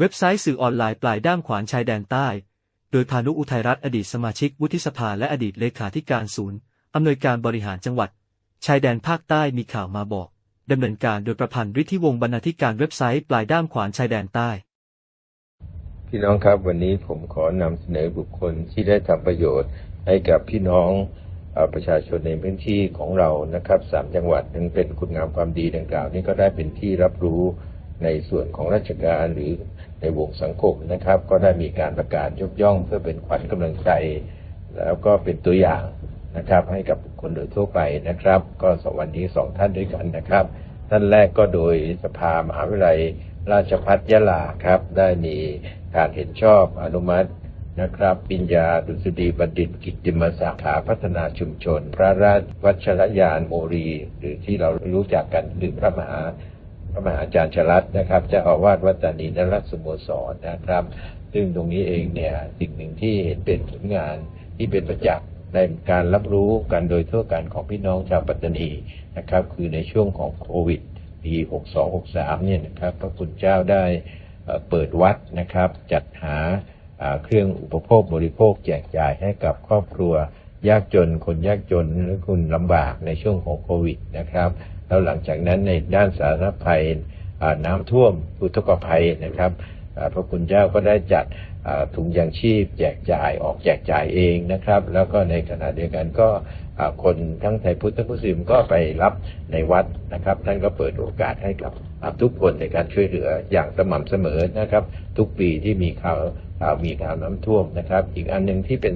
เว็บไซต์สื่อออนไลน์ปลายด้ามขวานชายแดนใต้ โดยพานุอุทัยรัตน์อดีตสมาชิกวุฒิสภาและอดีตเลขาธิการศูนย์อำนวยการบริหารจังหวัด ชายแดนภาคใต้มีข่าวมาบอกดำเนินการโดยประพันธ์ฤทธิวงศ์บรรณาธิการเว็บไซต์ปลายด้ามขวานชายแดนใต้ พี่น้องครับวันนี้ผมขอนำเสนอบุคคลที่ได้ทำประโยชน์ให้กับพี่น้องอประชาชนในพื้นที่ของเรานะครับสามจังหวัดนั้นเป็นคุณงามความดีดังกล่าว นี้ก็ได้เป็นที่รับรู้ในส่วนของราชการหรือ ในวงสังคมนะครับ ก็ได้มีการประกาศยกย่อง เพื่อเป็นขวัญกำลังใจ แล้วก็เป็นตัวอย่างนะครับ ให้กับคคลโดยทั่วไปนะครับ ก็สวันนี้สองท่านด้วยกันนะครับ ท่านแรกก็โดยสภามหาวิทยาลัยราชภัฏยะลาครับ ได้มีการเห็นชอบอนุมัตินะครับปิญญาดุษฎีบัณฑิตกิตติมศักข์สาขาพัฒนาชุมชน พระราชวัชรยานโมรี หรือที่เรารู้จักกันหรือพระมหา ระมหาอาจารย์ชลัดนะครับเจะอาวาสวัดตานีนรัตสโมสรนะครับ ซึ่งตรงนี้เองเนี่ยสิ่งหนึ่งที่เห็นเป็นผลงานที่เป็นประจักษ์ในการรับรู้กันโดยทั่วกันของพี่น้องชาวปัตตานีนะครับ คือในช่วงของโควิดปี 62-63 เนี่ยนะครับพระคุณเจ้าได้เปิดวัดนะครับ จัดหาอ่าเครื่องอุปโภคบริโภคแจกจ่ายให้กับครอบครัว ยากจนคนยากจนหรือคนลำบากในช่วงของโควิดนะครับ แล้วหลังจากนั้นในด้านสาธารณภัยน้ำท่วมอุทกภัยนะครับพระคุณเจ้าก็ได้จัดถุงยางชีพ แจกจ่ายออกแจกจ่ายเองนะครับ แล้วก็ในขณะเดียวกันก็คนทั้งไทยพุทธทั้งมุสลิมก็ไปรับในวัดนะครับ ท่านก็เปิดโอกาสให้กับทุกคนในการช่วยเหลืออย่างสม่ำเสมอนะครับ ทุกปีที่มีข่าวข่าวมีข่าวน้ำท่วมนะครับ อีกอันหนึ่งที่เป็น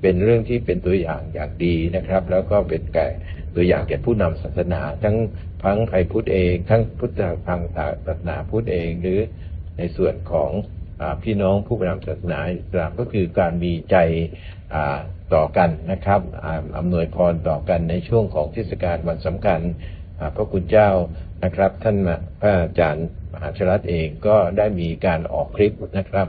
เป็นเรื่องที่เป็นตัวอย่างอย่างดีนะครับ แล้วก็เป็นแก่ ตัวอย่างแก่ผู้นำศาสนา ทั้งทั้งไทยพุทธเอง ทั้งพุทธทางศาสนาพุทธเอง หรือในส่วนของอพี่น้องผู้นำศาสนาอิสลามก็คือการมีใจต่อกันนะครับอำนวยพรต่อกันในช่วงของเทศกาลวันสำคัญพระคุณเจ้านะครับ ท่านพระอาจารย์มหาชลัดเองก็ได้มีการออกคลิปนะครับ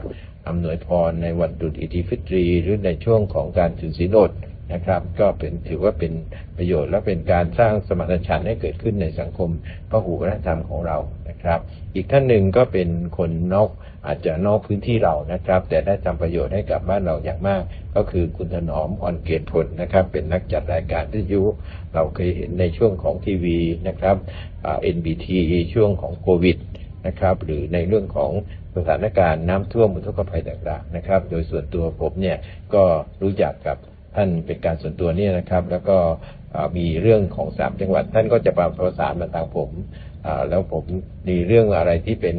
อำนวยพรในวันดุลอิทิฟิตรี หรือในช่วงของการถือศีลอดนะครับ ก็เป็นถือว่าเป็นประโยชน์และเป็นการสร้างสมรรถฉันท์ให้เกิดขึ้นในสังคมพหุวัฒนธรรมของเรานะครับ อีกท่านหนึ่งก็เป็นคนนอกอาจจะนอกพื้นที่เรานะครับ แต่ได้ทำประโยชน์ให้กับบ้านเราอย่างมาก ก็คือคุณถนอมอ่อนเกตผลนะครับ เป็นนักจัดรายการวิทยุเราเคยเห็นในช่วงของทีวีนะครับเอ่า NBT ช่วงของโควิดนะครับหรือในเรื่องของสถานการณ์น้ำท่วมอุทกภัยต่างๆนะครับ โดยส่วนตัวผมเนี่ยก็รู้จักกับ ท่านเป็นการส่วนตัวเนี่ยนะครับ แล้วก็มีเรื่องของสามจังหวัด ท่านก็จะประสานมาทางผมอ่าแล้วผมมีเรื่องอะไรที่เป็น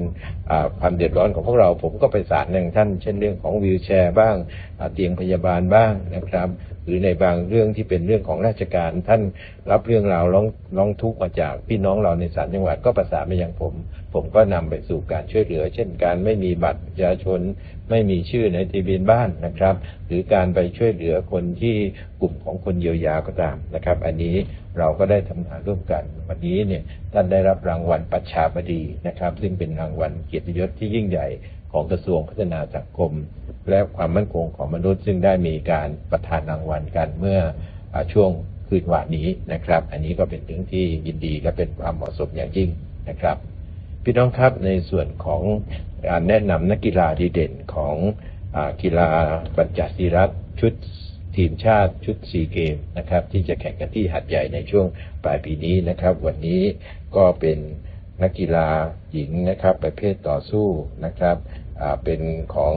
ความเดือดร้อนของพวกเรา ผมก็ไปสารหนึ่งท่าน เช่นเรื่องของวีลแชร์บ้างเตียงพยาบาลบ้างนะครับ หรือในบางเรื่องที่เป็นเรื่องของราชการ ท่านรับเรื่องราวร้องร้องทุกข์มาจากพี่น้องเราในสามจังหวัดก็ประสานมาย่างผม ผมก็นำไปสู่การช่วยเหลือ เช่นการไม่มีบัตรประชาชน ไม่มีชื่อในทะเบียนบ้านนะครับ หรือการไปช่วยเหลือคนที่กลุ่มของคนเยียวยาก็ตามนะครับ อันนี้เราก็ได้ทำงานร่วมกัน วันนี้เนี่ยท่านได้รับรางวัลปัชชาบดีนะครับ ซึ่งเป็นรางวัลเกียรติยศที่ยิ่งใหญ่ของกระทรวงพัฒนาสังคม และความมั่นคงของมนุษย์ ซึ่งได้มีการประทานรางวัลกันเมื่ออช่วงคืนวานนี้นะครับ อันนี้ก็เป็นเรื่องที่ยินดีและเป็นความเหมาะสมอย่างยิ่งนะครับ พี่น้องครับในส่วนของการแนะนำนักกีฬาดีเด่นของอกีฬาบัญจัศิรัตชุดทีมชาติชุดซีเกมนะครับที่จะแข่งกันที่หัดใหญ่ในช่วงปลายปีนี้นะครับ วันนี้ก็เป็นนักกีฬาหญิงนะครับ ประเภทต่อสู้นะครับ เป็นของ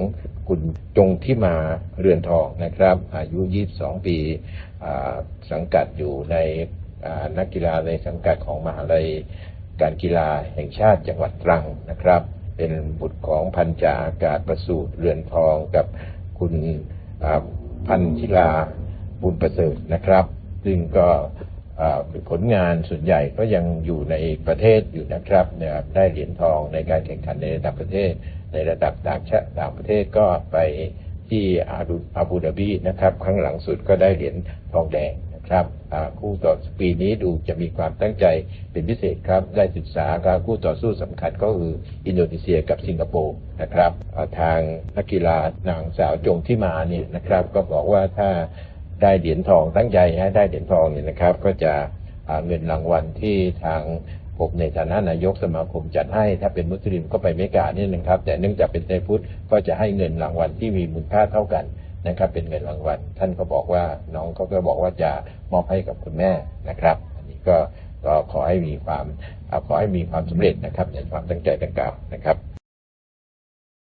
คุณจงที่มาเรือนทองนะครับ อายุ 22 ปีอ่าสังกัดอยู่ในนักกีฬาในสังกัดของมหาลัยการกีฬาแห่งชาติจังหวัดตรังนะครับ เป็นบุตรของพันจ่าอากาศประสูตรเรือนทองกับคุณพันธิลาบุญประเสริฐนะครับ ซึ่งก็ผลงานส่วนใหญ่ก็ยังอยู่ในประเทศอยู่นะครับ ได้เหรียญทองในการแข่งขันในระดับประเทศ ในระดับต่างชาติต่างประเทศก็ไปที่อาดูอาบูดาบีนะครับ ครั้งหลังสุดก็ได้เหรียญทองแดงนะครับคู่ต่อปีนี้ดูจะมีความตั้งใจเป็นพิเศษครับ ได้ศึกษาการคู่ต่อสู้สำคัญก็คืออินโดนีเซียกับสิงคโปร์นะครับทางนักกีฬานางสาวจงที่มาเนี่ยนะครับ ก็บอกว่าถ้าได้เหรียญทองตั้งใจให้ได้เหรียญทองเนี่ยนะครับ ก็จะเงินรางวัลที่ทาง ผมในฐานะนายกสมาคมจัดให้ ถ้าเป็นมุสลิมก็ไปเมกานี่นะครับ แต่เนื่องจากเป็นในพุทธก็จะให้เงินรางวัลที่มีมูลค่าเท่ากันนะครับ เป็นเงินรางวัล ท่านก็บอกว่าน้องเขาก็บอกว่าจะมอบให้กับคุณแม่นะครับ อันนี้ก็ก็ขอให้มีความขอให้มีความสำเร็จนะครับในความตั้งใจดังกล่าวนะครับ